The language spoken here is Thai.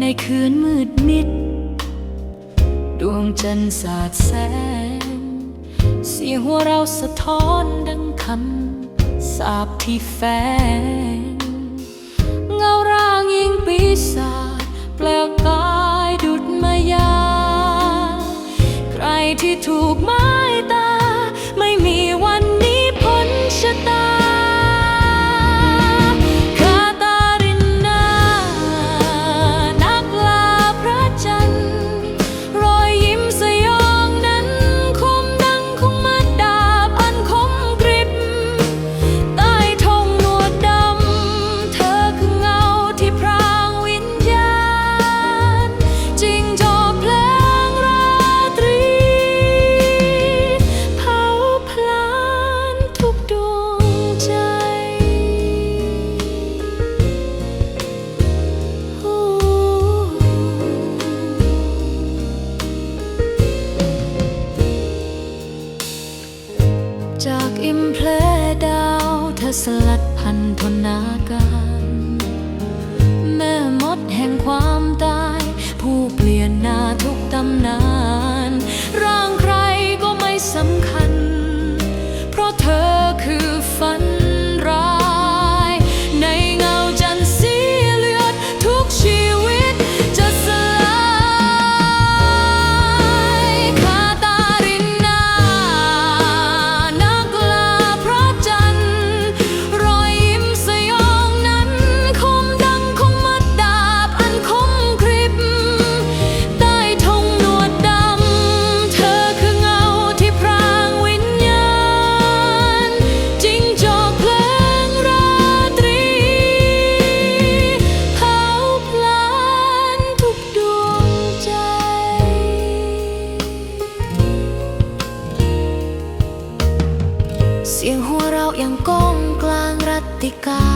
ในคืนมืดมิด ดวงจันทร์สาดแสง เสียงหัวเราสะท้อนดังคำสาบที่แฝง เงาร่างยิงปีศาจแปลกายดุดมายา ใครที่ถูกไม้ต จากอิมเพลดาวเธอสลัดพันธนากา yang kong klang ratika